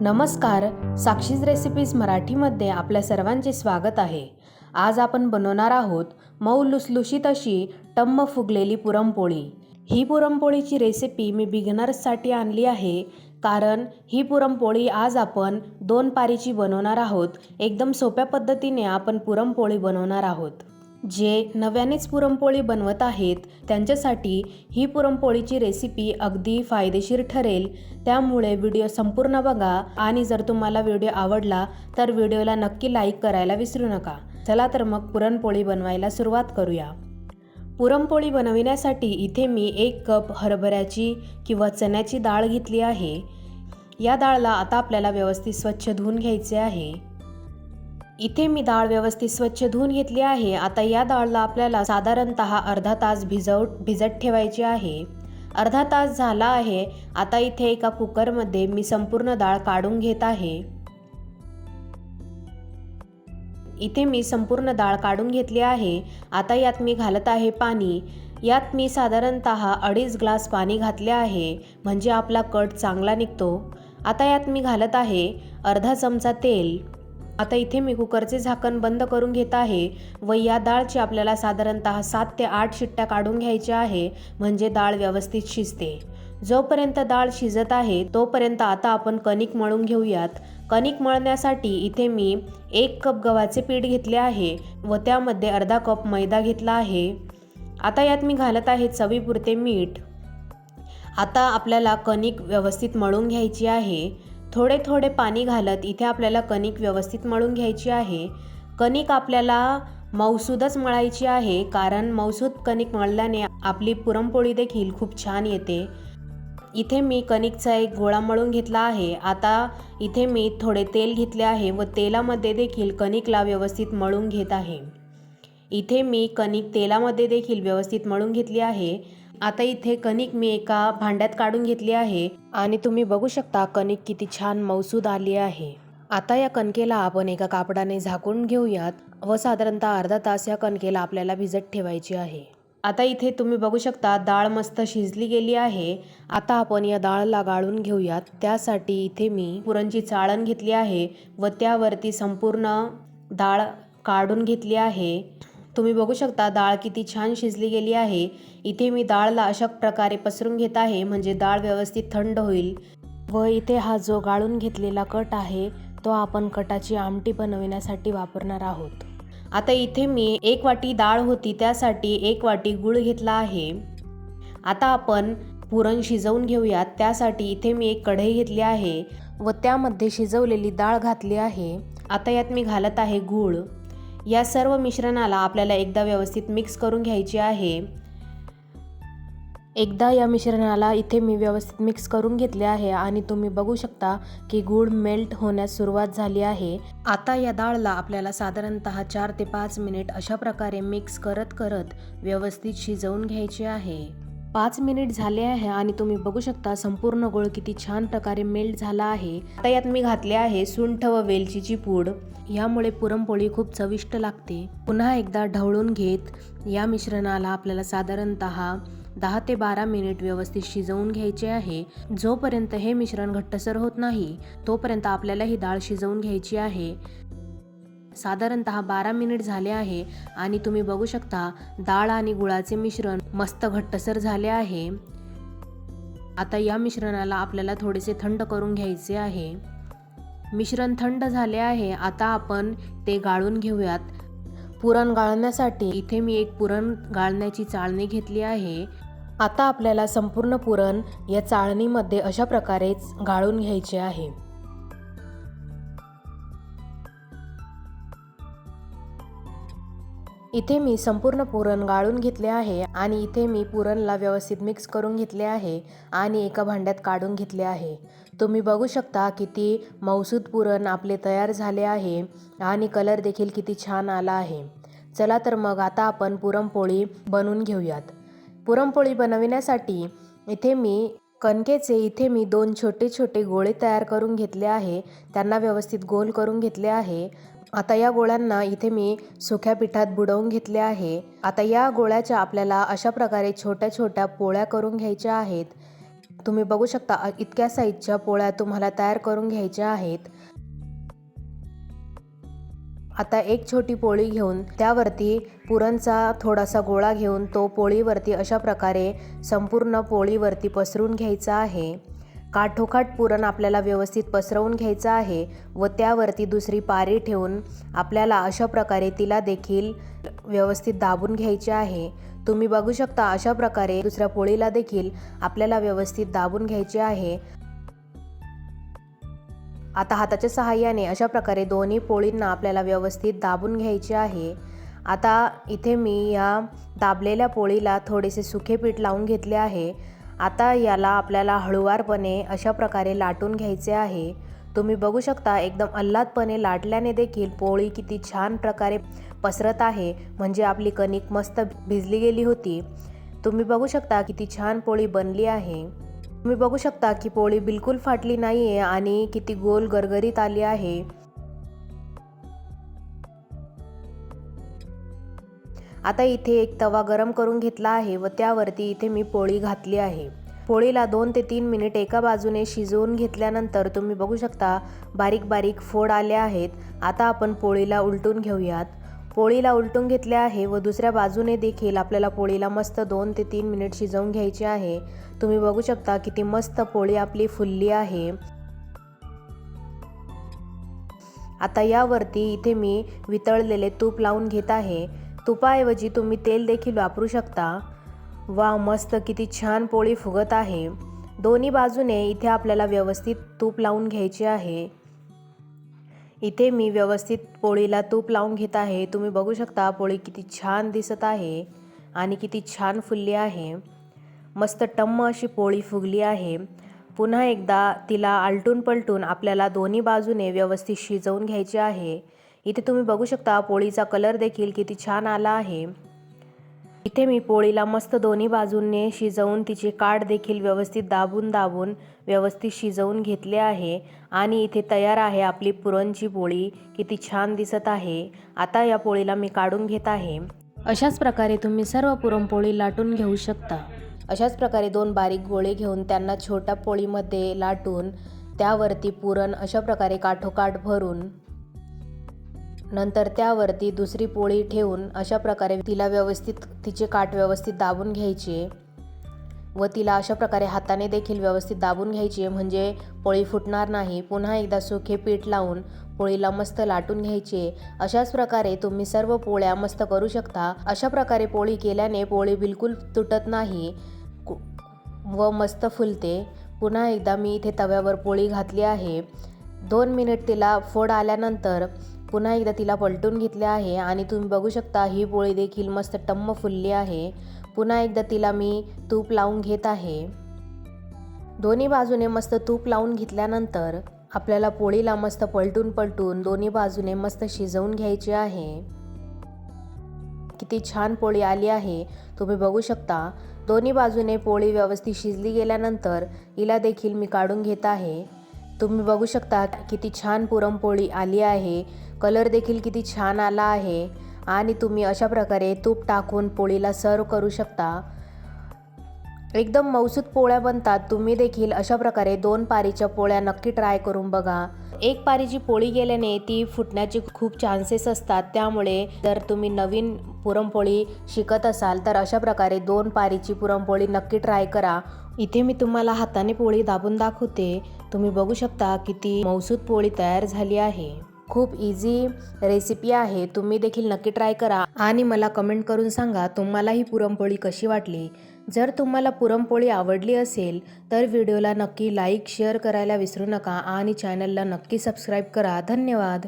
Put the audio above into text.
नमस्कार साक्षीज रेसिपीज मराठीमध्ये आपल्या सर्वांचे स्वागत आहे. आज आपण बनवणार आहोत मऊ लुसलुशीत अशी टम्म फुगलेली पुरणपोळी. ही पुरणपोळीची रेसिपी मी बिगिनर्ससाठी आणली आहे कारण ही पुरणपोळी आज आपण दोन पारीची बनवणार आहोत. एकदम सोप्या पद्धतीने आपण पुरणपोळी बनवणार आहोत. जे नव्यानेच पुरणपोळी बनवत आहेत त्यांच्यासाठी ही पुरणपोळीची रेसिपी अगदी फायदेशीर ठरेल. त्यामुळे व्हिडिओ संपूर्ण बघा आणि जर तुम्हाला व्हिडिओ आवडला तर व्हिडिओला नक्की लाईक करायला विसरू नका. चला तर मग पुरणपोळी बनवायला सुरुवात करूया. पुरणपोळी बनविण्यासाठी इथे मी एक कप हरभऱ्याची किंवा चण्याची डाळ घेतली आहे. या डाळला आता आपल्याला व्यवस्थित स्वच्छ धुवून घ्यायचे आहे. इथे मी डाळ व्यवस्थित स्वच्छ धुवून घेतली आहे. आता या डाळला आपल्याला साधारणत अर्धा तास भिजव भिजत ठेवायची आहे. अर्धा तास झाला आहे. आता इथे एका कुकरमध्ये मी संपूर्ण डाळ काढून घेत आहे. इथे मी संपूर्ण डाळ काढून घेतली आहे. आता यात मी घालत आहे पाणी. यात मी साधारणत अडीच ग्लास पाणी घातले आहे. म्हणजे आपला कट चांगला निघतो. आता यात मी घालत आहे अर्धा चमचा तेल. आता इथे मी कुकरचे झाकण बंद करून घेत आहे. व या डाळची आपल्याला साधारणत सात ते आठ शिट्ट्या काढून घ्यायच्या आहे म्हणजे डाळ व्यवस्थित शिजते. जोपर्यंत डाळ शिजत आहे तोपर्यंत आता आपण कणिक मळून घेऊयात. कणिक मळण्यासाठी इथे मी एक कप गव्हाचे पीठ घेतले आहे व त्यामध्ये अर्धा कप मैदा घेतला आहे. आता यात मी घालत आहे चवीपुरते मीठ. आता आपल्याला कणिक व्यवस्थित मळून घ्यायची आहे. थोडे थोडे पाणी घालत इथे आपल्याला कणिक व्यवस्थित मळून घ्यायची आहे. कणिक आपल्याला मौसूदच मळायची आहे कारण मौसूद कणिक मळल्याने आपली पुरणपोळी देखील खूप छान येते. इथे मी कणिकचा एक गोळा मळून घेतला आहे. आता इथे मी थोडे तेल घेतले आहे व तेलामध्ये देखील कणिकला व्यवस्थित मळून घेत आहे. इथे मी कणिक तेलामध्ये देखील व्यवस्थित मळून घेतली आहे. आता इथे कणिक मी एका भांड्यात काढून घेतली आहे आणि तुम्ही बघू शकता कणिक किती छान मौसूद आली आहे. आता या कणकेला आपण एका कापडाने झाकून घेऊयात व साधारणतः अर्धा तास या कणकेला आपल्याला भिजत ठेवायची आहे. आता इथे तुम्ही बघू शकता डाळ मस्त शिजली गेली आहे. आता आपण या डाळला गाळून घेऊयात. त्यासाठी इथे मी पुरणची चाळण घेतली आहे व त्यावरती संपूर्ण डाळ काढून घेतली आहे. तुम्ही बघू शकता डाळ किती छान शिजली गेली आहे. इथे मी डाळला अशा प्रकारे पसरून घेत आहे म्हणजे डाळ व्यवस्थित थंड होईल. व इथे हा जो गाळून घेतलेला कट आहे तो आपण कटाची आमटी बनविण्यासाठी वापरणार आहोत. आता इथे मी एक वाटी डाळ होती त्यासाठी एक वाटी गूळ घेतला आहे. आता आपण पुरण शिजवून घेऊयात त्यासाठी इथे मी एक कढई घेतली आहे व त्यामध्ये शिजवलेली डाळ घातली आहे. आता यात मी घालत आहे गूळ. या सर्व मिश्रणाला आपल्याला एकदा व्यवस्थित मिक्स करून घ्यायची आहे. एकदा या मिश्रणाला इथे मी व्यवस्थित मिक्स करून घेतले आहे आणि तुम्ही बघू शकता की गूळ मेल्ट होण्यास सुरुवात झाली आहे. आता या डाळला आपल्याला साधारणत चार ते पाच मिनिट अशा प्रकारे मिक्स करत करत व्यवस्थित शिजवून घ्यायचे आहे. पाच मिनिट झाले आहे आणि तुम्ही बघू शकता संपूर्ण गोळ किती छान प्रकारे मेल्ट झाला आहे. आता यात मी घातले आहे सुंठ व वेलचीची पूड. यामुळे पुरणपोळी खूप चविष्ट लागते. पुन्हा एकदा ढवळून घेत या मिश्रणाला आपल्याला साधारणत दहा ते बारा मिनिट व्यवस्थित शिजवून घ्यायचे आहे. जोपर्यंत हे मिश्रण घट्टसर होत नाही तोपर्यंत आपल्याला ही डाळ शिजवून घ्यायची आहे. साधारणत बारा मिनिट झाले आहे आणि तुम्ही बघू शकता डाळ आणि गुळाचे मिश्रण मस्त घट्टसर झाले आहे. आता या मिश्रणाला आपल्याला थोडेसे थंड करून घ्यायचे आहे. मिश्रण थंड झाले आहे आता आपण ते गाळून घेऊयात. पुरण गाळण्यासाठी इथे मी एक पुरण गाळण्याची चाळणी घेतली आहे. आता आपल्याला संपूर्ण पुरण या चाळणीमध्ये अशा प्रकारेच गाळून घ्यायचे आहे. इथे मी संपूर्ण पुरण गाळून घेतले आहे आणि इथे मी पुरणला व्यवस्थित मिक्स करून घेतले आहे आणि एका भांड्यात काढून घेतले आहे. तुम्ही बघू शकता किती मौसूद पुरण आपले तयार झाले आहे आणि कलर देखील किती छान आला आहे. चला तर मग आता आपण पुरणपोळी बनवून घेऊयात. पुरणपोळी बनविण्यासाठी इथे मी कणकेचे इथे मी दोन छोटे छोटे गोळे तयार करून घेतले आहे. त्यांना व्यवस्थित गोल करून घेतले आहे. आता या गोळ्यांना इथे मी सुक्या पिठात बुडवून घेतले आहे. आता या गोळ्याच्या आपल्याला अशा प्रकारे छोट्या छोट्या पोळ्या करून घ्यायच्या आहेत. तुम्ही बघू शकता इतक्या साईजच्या पोळ्या तुम्हाला तयार करून घ्यायच्या आहेत. आता एक छोटी पोळी घेऊन त्यावरती पुरणचा थोडासा गोळा घेऊन तो पोळीवरती अशा प्रकारे संपूर्ण पोळीवरती पसरून घ्यायचा आहे. काठोकाठ पुरण आपल्याला व्यवस्थित पसरवून घ्यायचं आहे व त्यावरती दुसरी पारी ठेवून आपल्याला अशा प्रकारे तिला देखील व्यवस्थित दाबून घ्यायचे आहे. तुम्ही बघू शकता अशा प्रकारे दुसऱ्या पोळीला देखील आपल्याला व्यवस्थित दाबून घ्यायचे आहे. आता हाताच्या सहाय्याने अशा प्रकारे दोन्ही पोळींना आपल्याला व्यवस्थित दाबून घ्यायचे आहे. आता इथे मी या दाबलेल्या पोळीला थोडेसे सुखे पीठ लावून घेतले आहे. आता याला आपल्याला हळुवारपणे अशा प्रकारे लाटून घ्यायचे आहे. तुम्ही बघू शकता एकदम अल्लादपणे लाटल्याने देखील पोळी किती छान प्रकारे पसरत आहे. म्हणजे आपली कणिक मस्त भिजली गेली होती. तुम्ही बघू शकता किती छान पोळी बनली आहे. तुम्ही बघू शकता की पोळी बिलकुल फाटली नाही आहे आणि किती गोल गरगरीत आली आहे. आता इथे एक तवा गरम करून घेतला आहे व त्यावरती इथे मी पोळी घातली आहे. पोळीला दोन ते तीन मिनिट एका बाजूने शिजवून घेतल्यानंतर तुम्ही बघू शकता बारीक बारीक फोड आले आहेत. आता आपण पोळीला उलटून घेऊयात. पोळीला उलटून घेतले आहे व दुसऱ्या बाजूने देखील आपल्याला पोळीला मस्त दोन ते तीन मिनिट शिजवून घ्यायचे आहे. तुम्ही बघू शकता किती मस्त पोळी आपली फुलली आहे. आता यावरती इथे मी वितळलेले तूप लावून घेत आहे. तुपाऐवजी तुम्ही तेल देखील वापरू शकता. वा मस्त किती छान पोळी फुगत आहे. दोन्ही बाजूने इथे आपल्याला व्यवस्थित तूप लावून घ्यायचे आहे. इथे मी व्यवस्थित पोळीला तूप लावून घेत आहे. तुम्ही बघू शकता पोळी किती छान दिसत आहे आणि किती छान फुलली आहे. मस्त टम्म अशी पोळी फुगली आहे. पुन्हा एकदा तिला आलटून पलटून आपल्याला दोन्ही बाजूने व्यवस्थित शिजवून घ्यायचे आहे. इथे तुम्ही बघू शकता पोळीचा कलर देखील किती छान आला आहे. इथे मी पोळीला मस्त दोन्ही बाजूंनी शिजवून तिचे काठ देखील व्यवस्थित दाबून दाबून व्यवस्थित शिजवून घेतले आहे. आणि इथे तयार आहे आपली पुरणची पोळी किती छान दिसत आहे. आता या पोळीला मी काढून घेत आहे. अशाच प्रकारे तुम्ही सर्व पुरणपोळी लाटून घेऊ शकता. अशाच प्रकारे दोन बारीक गोळे घेऊन त्यांना छोट्या पोळीमध्ये लाटून त्यावरती पुरण अशा प्रकारे काठोकाठ भरून नंतर त्यावरती दुसरी पोळी ठेवून अशा प्रकारे तिला व्यवस्थित तिचे काठ व्यवस्थित दाबून घ्यायचे. व तिला अशा प्रकारे हाताने देखील व्यवस्थित दाबून घ्यायची म्हणजे पोळी फुटणार नाही. पुन्हा एकदा सुखे पीठ लावून पोळीला मस्त लाटून घ्यायचे. अशाच प्रकारे तुम्ही सर्व पोळ्या मस्त करू शकता. अशा प्रकारे पोळी केल्याने पोळी बिलकुल तुटत नाही व मस्त फुलते. पुन्हा एकदा मी इथे तव्यावर पोळी घातली आहे. दोन मिनिट तिला फोड आल्यानंतर पुन्हा एकदा तिला पलटून घेतले आहे आणि तुम्ही बघू शकता ही पोळी देखील मस्त टम्म फुलली आहे. पुन्हा एकदा तिला मी तूप लावून घेत आहे. दोन्ही बाजूने मस्त तूप लावून घेतल्यानंतर आपल्याला पोळीला मस्त पलटून पलटून दोन्ही बाजूने मस्त शिजवून घ्यायची आहे. किती छान पोळी आली आहे. तुम्ही बघू शकता दोन्ही बाजूने पोळी व्यवस्थित शिजली गेल्यानंतर हिला देखील मी काढून घेत आहे. तुम्ही बघू शकता किती छान पुरणपोळी आली आहे. कलर देखील किती छान आला आहे. आणि तुम्ही अशा प्रकारे तूप टाकून पोळीला सर्व करू शकता. एकदम मौसूद पोळ्या बनतात. तुम्ही देखील अशा प्रकारे दोन पारीच्या पोळ्या नक्की ट्राय करून बघा. एक पारीची पोळी गेल्याने ती फुटण्याचे खूप चान्सेस असतात. त्यामुळे जर तुम्ही नवीन पुरणपोळी शिकत असाल तर अशा प्रकारे दोन पारीची पुरणपोळी नक्की ट्राय करा. इथे मी तुम्हाला हाताने पोळी दाबून दाखवते. तुम्ही बघू शकता किती मौसूद पोळी तयार झाली आहे. खूप इझी रेसिपी आहे. तुम्ही देखील नक्की ट्राय करा. आणि मला कमेंट करून सांगा तुम्हाला ही पुरणपोळी कशी वाटली? जर तुम्हाला पुरणपोळी आवडली असेल तर व्हिडिओला नक्की लाईक शेअर करायला विसरू नका आणि चॅनलला नक्की सबस्क्राईब करा. धन्यवाद.